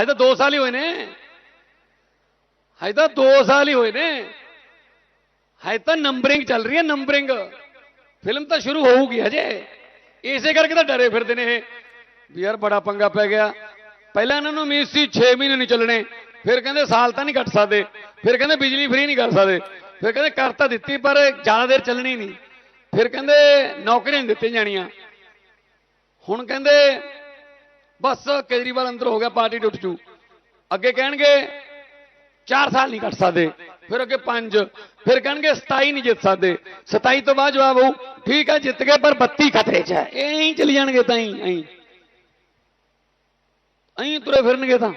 ਹਜੇ ਤਾਂ 2 ਸਾਲ ਹੀ ਹੋਏ ਨੇ। ਹਜੇ ਤਾਂ 2 ਸਾਲ ਹੀ ਹੋਏ ਨੇ। ਹਜੇ ਤਾਂ ਨੰਬਰਿੰਗ ਚੱਲ ਰਹੀ ਹੈ, ਨੰਬਰਿੰਗ। ਫਿਲਮ ਤਾਂ ਸ਼ੁਰੂ ਹੋਊਗੀ ਹਜੇ। ਇਸੇ ਕਰਕੇ ਤਾਂ ਡਰੇ ਫਿਰਦੇ ਨੇ ਇਹ। ਵੀ ਯਾਰ ਬੜਾ ਪੰਗਾ ਪੈ ਗਿਆ। ਪਹਿਲਾਂ ਇਹਨਾਂ ਨੂੰ ਉਮੀਦ ਸੀ 6 ਮਹੀਨੇ ਨਹੀਂ ਚੱਲਣੇ। ਫਿਰ ਕਹਿੰਦੇ ਸਾਲ ਤਾਂ ਨਹੀਂ ਕੱਟ ਸਕਦੇ। ਫਿਰ ਕਹਿੰਦੇ ਬਿਜਲੀ ਫ੍ਰੀ ਨਹੀਂ ਕਰ ਸਕਦੇ। ਫਿਰ ਕਹਿੰਦੇ ਕਰ ਤਾਂ ਦਿੱਤੀ, ਪਰ ਜ਼ਿਆਦਾ ਦੇਰ ਚੱਲਣੀ ਨਹੀਂ। ਫਿਰ ਕਹਿੰਦੇ ਨੌਕਰੀਆਂ ਨਹੀਂ ਦਿੱਤੀਆਂ ਜਾਣੀਆਂ। ਹੁਣ ਕਹਿੰਦੇ ਬਸ ਕੇਜਰੀਵਾਲ ਅੰਦਰ ਹੋ ਗਿਆ, ਪਾਰਟੀ ਟੁੱਟ ਜੂ। ਅੱਗੇ ਕਹਿਣਗੇ 4 ਸਾਲ ਨਹੀਂ ਕੱਟ ਸਕਦੇ। ਫਿਰ ਅੱਗੇ 5 ਫਿਰ ਕਹਿਣਗੇ 27 ਨਹੀਂ ਜਿੱਤ ਸਕਦੇ। 27 ਤੋਂ ਬਾਅਦ ਜਵਾਬ ਹੋਊ, ਠੀਕ ਹੈ ਜਿੱਤ ਗਏ, ਪਰ 32 ਖਤਰੇ 'ਚ ਹੈ। ਇਹ ਹੀ ਚਲੀ ਜਾਣਗੇ ਤਾਂ ਹੀ, ਐਂ। ਐਂ ਤੁਰੇ ਫਿਰਨਗੇ ਤਾਂ।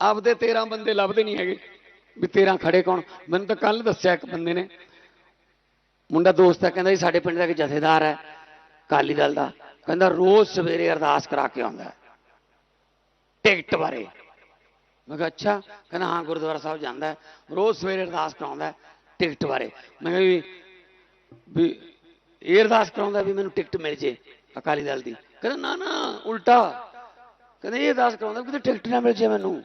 ਆਪਦੇ 13 ਬੰਦੇ ਲੱਭਦੇ ਨਹੀਂ ਹੈਗੇ। ਵੀ 13 ਖੜੇ ਕੌਣ? ਮੈਨੂੰ ਤਾਂ ਕੱਲ ਦੱਸਿਆ ਇੱਕ ਬੰਦੇ ਨੇ। ਮੁੰਡਾ ਦੋਸਤ ਹੈ, ਕਹਿੰਦਾ ਜੀ, ਸਾਡੇ ਪਿੰਡ ਦਾ ਇੱਕ ਜਥੇਦਾਰ ਹੈ ਕਾਲੀ ਦਲ ਦਾ। ਕਹਿੰਦਾ ਰੋਜ਼ ਸਵੇਰੇ ਅਰਦਾਸ ਕਰਾ ਕੇ ਆਉਂਦਾ। ਟਿਕਟ ਬਾਰੇ ਮੈਂ ਕਿਹਾ, ਅੱਛਾ। ਕਹਿੰਦਾ, ਹਾਂ, ਗੁਰਦੁਆਰਾ ਸਾਹਿਬ ਜਾਂਦਾ ਰੋਜ਼ ਸਵੇਰੇ ਅਰਦਾਸ ਕਰਾਉਂਦਾ ਟਿਕਟ ਬਾਰੇ ਮੈਂ ਕਿਹਾ ਵੀ ਇਹ ਅਰਦਾਸ ਕਰਾਉਂਦਾ ਵੀ ਮੈਨੂੰ ਟਿਕਟ ਮਿਲ ਜੇ ਅਕਾਲੀ ਦਲ ਦੀ। ਕਹਿੰਦਾ, ਨਾ ਨਾ, ਉਲਟਾ। ਕਹਿੰਦਾ, ਇਹ ਅਰਦਾਸ ਕਰਾਉਂਦਾ ਵੀ ਕਿਤੇ ਟਿਕਟ ਨਾ ਮਿਲ ਜੇ ਮੈਨੂੰ।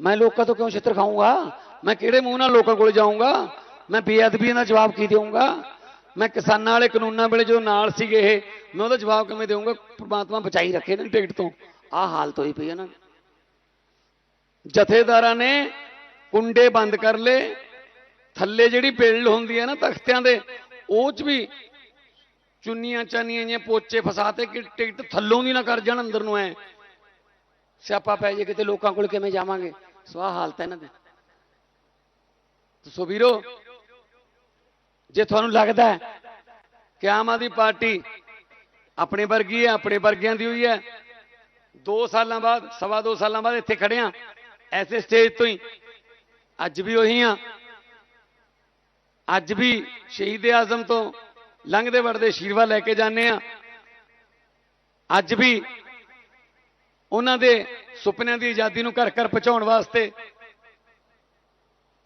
ਮੈਂ ਲੋਕਾਂ ਤੋਂ ਕਿਉਂ ਛਿੱਤਰ ਖਾਊਂਗਾ? ਮੈਂ ਕਿਹੜੇ ਮੂੰਹ ਨਾਲ ਲੋਕਾਂ ਕੋਲ ਜਾਊਂਗਾ? ਮੈਂ ਬੇਅਦਬੀ ਦਾ ਜਵਾਬ ਕੀ ਦੇਵਾਂਗਾ ਮੈਂ ਕਿਸਾਨਾਂ ਵਾਲੇ ਕਾਨੂੰਨਾਂ ਵੇਲੇ ਜਦੋਂ ਨਾਲ ਸੀਗੇ ਇਹ, ਮੈਂ ਉਹਦਾ ਜਵਾਬ ਕਿਵੇਂ ਦੇਵਾਂਗਾ? ਪ੍ਰਮਾਤਮਾ ਬਚਾਈ ਰੱਖੇ ਨਾ ਟਿਕਟ ਤੋਂ। ਆਹ ਹਾਲਤ ਹੋਈ ਪਈ ਹੈ ਨਾ। ਜਥੇਦਾਰਾਂ ਨੇ ਕੁੰਡੇ ਬੰਦ ਕਰ ਲਏ। ਥੱਲੇ ਜਿਹੜੀ ਬਿਲਡ ਹੁੰਦੀ ਹੈ ਨਾ ਤਖਤਿਆਂ ਦੇ, ਉਹ 'ਚ ਵੀ ਚੁੰਨੀਆਂ ਚਾਨੀਆਂ ਜਾਂ ਪੋਚੇ ਫਸਾਤੇ ਕਿ ਟਿਕਟ ਥੱਲੋਂ ਦੀ ਨਾ ਕਰ ਜਾਣ, ਅੰਦਰ ਨੂੰ ਐ। ਸਿਆਪਾ ਪੈ ਜੇ ਕਿਤੇ ਲੋਕਾਂ ਕੋਲ ਕਿਵੇਂ ਜਾਵਾਂਗੇ? ਸਵਾਹ ਹਾਲਤ ਹੈ ਇਹਨਾਂ ਦੀ। ਸੋ ਵੀਰੋ ਜੇ ਤੁਹਾਨੂੰ ਲੱਗਦਾ ਕਿ ਆਮ ਆਦਮੀ ਪਾਰਟੀ ਆਪਣੇ ਵਰਗੀ ਹੈ, ਆਪਣੇ ਵਰਗਿਆਂ ਦੀ ਹੋਈ ਹੈ 2 ਸਾਲਾਂ ਬਾਅਦ, ਸਵਾ 2 ਸਾਲਾਂ ਬਾਅਦ ਇੱਥੇ ਖੜੇ ਆ ਐਸੇ ਸਟੇਜ ਤੋਂ ਹੀ ਅੱਜ ਵੀ ਉਹੀ ਆ ਅੱਜ ਵੀ ਸ਼ਹੀਦ ਆਜ਼ਮ ਤੋਂ ਲੰਘਦੇ ਵੜਦੇ ਆਸ਼ੀਰਵਾਦ ਲੈ ਕੇ ਜਾਂਦੇ ਆ ਅੱਜ ਵੀ ਉਹਨਾਂ ਦੇ ਸੁਪਨਿਆਂ ਦੀ ਆਜ਼ਾਦੀ ਨੂੰ ਘਰ ਘਰ ਪਹੁੰਚਾਉਣ ਵਾਸਤੇ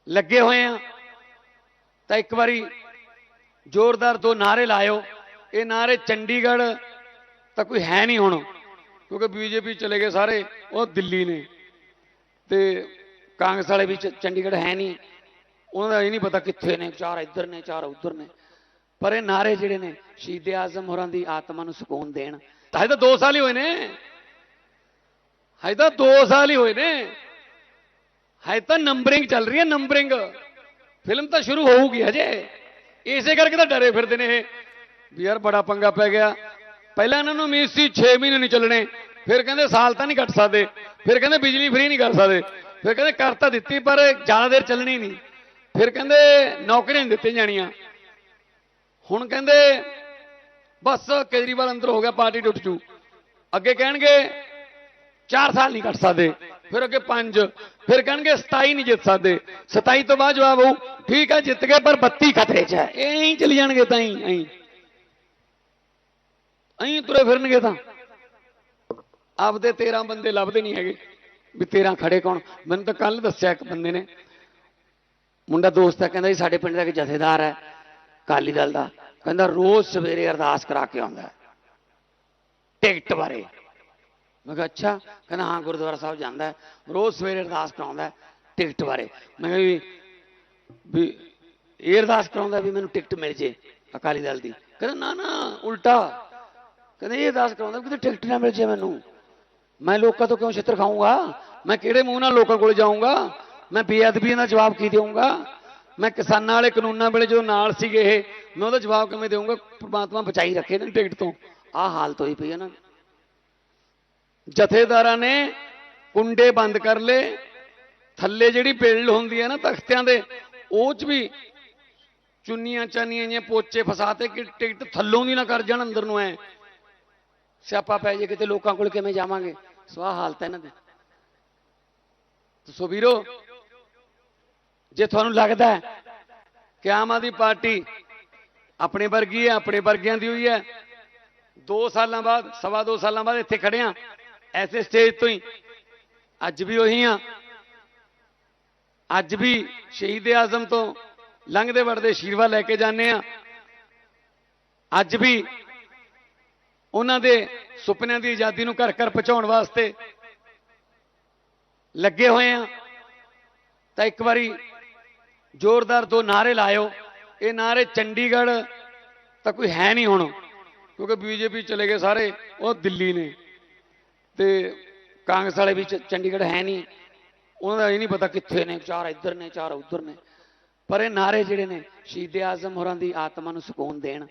ਲੱਗੇ ਹੋਏ ਆ ਤਾਂ ਇੱਕ ਵਾਰੀ ਜ਼ੋਰਦਾਰ ਦੋ ਨਾਰੇ ਲਾਇਓ। ਇਹ ਨਾਰੇ ਚੰਡੀਗੜ੍ਹ ਤਾਂ ਕੋਈ ਹੈ ਨਹੀਂ ਹੁਣ, ਕਿਉਂਕਿ ਬੀਜੇਪੀ ਚਲੇ ਗਏ ਸਾਰੇ, ਉਹ ਦਿੱਲੀ ਨੇ। ਤੇ ਕਾਂਗਰਸ ਵਾਲੇ ਵੀ ਚੰਡੀਗੜ੍ਹ ਹੈ ਨਹੀਂ। ਉਹਨਾਂ ਦਾ ਇਹ ਨਹੀਂ ਪਤਾ ਕਿੱਥੇ ਨੇ, ਚਾਰ ਇੱਧਰ ਨੇ, ਚਾਰ ਉੱਧਰ ਨੇ। ਪਰ ਇਹ ਨਾਰੇ ਜਿਹੜੇ ਨੇ, ਸ਼ਹੀਦ ਆਜ਼ਮ ਹੋਰਾਂ ਦੀ ਆਤਮਾ ਨੂੰ ਸਕੂਨ ਦੇਣ। ਹਜੇ ਤਾਂ 2 ਸਾਲ ਹੀ ਹੋਏ ਨੇ। ਹਜੇ ਤਾਂ 2 ਸਾਲ ਹੀ ਹੋਏ ਨੇ। ਹਜੇ ਤਾਂ ਨੰਬਰਿੰਗ ਚੱਲ ਰਹੀ ਹੈ, ਨੰਬਰਿੰਗ। ਫਿਲਮ ਤਾਂ ਸ਼ੁਰੂ ਹੋਊਗੀ ਹਜੇ। ਇਸੇ ਕਰਕੇ ਤਾਂ ਡਰੇ ਫਿਰਦੇ ਨੇ ਇਹ। ਵੀ ਯਾਰ ਬੜਾ ਪੰਗਾ ਪੈ ਗਿਆ। ਪਹਿਲਾਂ ਇਹਨਾਂ ਨੂੰ ਉਮੀਦ ਸੀ 6 ਮਹੀਨੇ ਨਹੀਂ ਚੱਲਣੇ। ਫਿਰ ਕਹਿੰਦੇ ਸਾਲ ਤਾਂ ਨਹੀਂ ਕੱਟ ਸਕਦੇ। ਫਿਰ ਕਹਿੰਦੇ ਬਿਜਲੀ ਫ੍ਰੀ ਨਹੀਂ ਕਰ ਸਕਦੇ। ਫਿਰ ਕਹਿੰਦੇ ਕਰ ਤਾਂ ਦਿੱਤੀ, ਪਰ ਜ਼ਿਆਦਾ ਦੇਰ ਚੱਲਣੀ ਨਹੀਂ। ਫਿਰ ਕਹਿੰਦੇ ਨੌਕਰੀਆਂ ਨਹੀਂ ਦਿੱਤੀਆਂ ਜਾਣੀਆਂ। ਹੁਣ ਕਹਿੰਦੇ ਬਸ ਕੇਜਰੀਵਾਲ ਅੰਦਰ ਹੋ ਗਿਆ, ਪਾਰਟੀ ਟੁੱਟ ਜੂ। ਅੱਗੇ ਕਹਿਣਗੇ 4 ਸਾਲ ਨਹੀਂ ਕੱਟ ਸਕਦੇ। ਫਿਰ ਅੱਗੇ 5 ਫਿਰ ਕਹਿਣਗੇ 27 ਨਹੀਂ ਜਿੱਤ ਸਕਦੇ। 27 ਤੋਂ ਬਾਅਦ ਜਵਾਬ ਹੋਊ, ਠੀਕ ਹੈ ਜਿੱਤ ਗਏ, ਪਰ 32 ਖਤਰੇ 'ਚ ਹੈ। ਇਹ ਹੀ ਚਲੀ ਜਾਣਗੇ ਤਾਂ ਹੀ ਐਂ। ਐਂ ਤੁਰੇ ਫਿਰਨਗੇ ਤਾਂ। ਆਪਦੇ 13 ਬੰਦੇ ਲੱਭਦੇ ਨਹੀਂ ਹੈਗੇ। ਵੀ 13 ਖੜੇ ਕੌਣ? ਮੈਨੂੰ ਤਾਂ ਕੱਲ ਦੱਸਿਆ ਇੱਕ ਬੰਦੇ ਨੇ। ਮੁੰਡਾ ਦੋਸਤ ਹੈ ਕਹਿੰਦਾ ਜੀ, ਸਾਡੇ ਪਿੰਡ ਦਾ ਇੱਕ ਜਥੇਦਾਰ ਹੈ ਕਾਲੀ ਦਲ ਦਾ। ਕਹਿੰਦਾ ਰੋਜ਼ ਸਵੇਰੇ ਅਰਦਾਸ ਕਰਾ ਕੇ ਆਉਂਦਾ। ਟਿਕਟ ਬਾਰੇ। ਮੈਂ ਕਿਹਾ, ਅੱਛਾ। ਕਹਿੰਦਾ, ਹਾਂ, ਗੁਰਦੁਆਰਾ ਸਾਹਿਬ ਜਾਂਦਾ ਹੈ। ਰੋਜ਼ ਸਵੇਰੇ ਅਰਦਾਸ ਕਰਾਉਂਦਾ ਟਿਕਟ ਬਾਰੇ। ਮੈਂ ਕਿਹਾ ਵੀ ਵੀ ਇਹ ਅਰਦਾਸ ਕਰਾਉਂਦਾ ਵੀ ਮੈਨੂੰ ਟਿਕਟ ਮਿਲ ਜੇ ਅਕਾਲੀ ਦਲ ਦੀ। ਕਹਿੰਦਾ, ਨਾ ਨਾ, ਉਲਟਾ। ਕਹਿੰਦਾ, ਇਹ ਅਰਦਾਸ ਕਰਾਉਂਦਾ ਵੀ ਕਿਤੇ ਟਿਕਟ ਨਾ ਮਿਲ ਜੇ ਮੈਨੂੰ। ਮੈਂ ਲੋਕਾਂ ਤੋਂ ਕਿਉਂ ਛਿੱਤਰ ਖਾਊਂਗਾ? ਮੈਂ ਕਿਹੜੇ ਮੂੰਹ ਨਾਲ ਲੋਕਾਂ ਕੋਲ ਜਾਊਂਗਾ? ਮੈਂ ਬੇਅਦਬੀ ਦਾ ਜਵਾਬ ਕੀ ਦੇਵਾਂਗਾ ਮੈਂ ਕਿਸਾਨਾਂ ਵਾਲੇ ਕਾਨੂੰਨਾਂ ਵੇਲੇ ਜਦੋਂ ਨਾਲ ਸੀਗੇ ਇਹ, ਮੈਂ ਉਹਦਾ ਜਵਾਬ ਕਿਵੇਂ ਦੇਵਾਂਗਾ ਪ੍ਰਮਾਤਮਾ ਬਚਾਈ ਰੱਖੇ ਨਾ ਟਿਕਟ ਤੋਂ। ਆਹ ਹਾਲਤ ਹੋਈ ਪਈ ਹੈ ਨਾ। ਜਥੇਦਾਰਾਂ ਨੇ ਕੁੰਡੇ ਬੰਦ ਕਰ ਲਏ। ਥੱਲੇ ਜਿਹੜੀ ਬਿਲਡ ਹੁੰਦੀ ਹੈ ਨਾ ਤਖਤਿਆਂ ਦੇ, ਉਹ 'ਚ ਵੀ ਚੁੰਨੀਆਂ ਚਾਨੀਆਂ ਜਾਂ ਪੋਚੇ ਫਸਾਤੇ ਕਿ ਟਿਕਟ ਥੱਲੋਂ ਦੀ ਨਾ ਕਰ ਜਾਣ, ਅੰਦਰ ਨੂੰ ਐ। ਸਿਆਪਾ ਪੈ ਜੇ ਕਿਤੇ ਲੋਕਾਂ ਕੋਲ ਕਿਵੇਂ ਜਾਵਾਂਗੇ? ਸਵਾਹ ਹਾਲਤ ਹੈ ਇਹਨਾਂ ਦੀ। ਸੋ ਵੀਰੋ, ਜੇ ਤੁਹਾਨੂੰ ਲੱਗਦਾ ਹੈ ਕਿ ਆਮ ਆਦਮੀ ਪਾਰਟੀ ਆਪਣੇ ਵਰਗੀ ਹੈ, ਆਪਣੇ ਵਰਗਿਆਂ ਦੀ ਹੋਈ ਹੈ 2 ਸਾਲਾਂ ਬਾਅਦ, ਸਵਾ 2 ਸਾਲਾਂ ਬਾਅਦ ਇੱਥੇ ਖੜੇ ਆ ਐਸੇ ਸਟੇਜ ਤੋਂ ਹੀ। ਅੱਜ ਵੀ ਉਹੀ ਆ। ਅੱਜ ਵੀ ਸ਼ਹੀਦ ਆਜ਼ਮ ਤੋਂ ਲੰਘਦੇ ਵੜਦੇ ਆਸ਼ੀਰਵਾਦ ਲੈ ਕੇ ਜਾਂਦੇ ਆ। ਅੱਜ ਵੀ ਉਹਨਾਂ ਦੇ ਸੁਪਨਿਆਂ ਦੀ ਆਜ਼ਾਦੀ ਨੂੰ ਘਰ ਘਰ ਪਹੁੰਚਾਉਣ ਵਾਸਤੇ ਲੱਗੇ ਹੋਏ ਆ। ਤਾਂ ਇੱਕ ਵਾਰੀ ਜ਼ੋਰਦਾਰ ਦੋ ਨਾਰੇ ਲਾਇਓ। ਇਹ ਨਾਰੇ ਚੰਡੀਗੜ੍ਹ ਤਾਂ ਕੋਈ ਹੈ ਨਹੀਂ ਹੁਣ, ਕਿਉਂਕਿ ਬੀਜੇਪੀ ਚਲੇ ਗਏ ਸਾਰੇ, ਉਹ ਦਿੱਲੀ ਨੇ। ਤੇ ਕਾਂਗਰਸ ਵਾਲੇ ਵੀ ਚੰਡੀਗੜ੍ਹ ਹੈ ਨਹੀਂ। ਉਹਨਾਂ ਦਾ ਇਹ ਨਹੀਂ ਪਤਾ ਕਿੱਥੇ ਨੇ, ਚਾਰ ਇੱਧਰ ਨੇ, ਚਾਰ ਉੱਧਰ ਨੇ। ਪਰ ਇਹ ਨਾਰੇ ਜਿਹੜੇ ਨੇ, ਸ਼ਹੀਦ ਆਜ਼ਮ ਹੋਰਾਂ ਦੀ ਆਤਮਾ ਨੂੰ ਸਕੂਨ ਦੇਣ।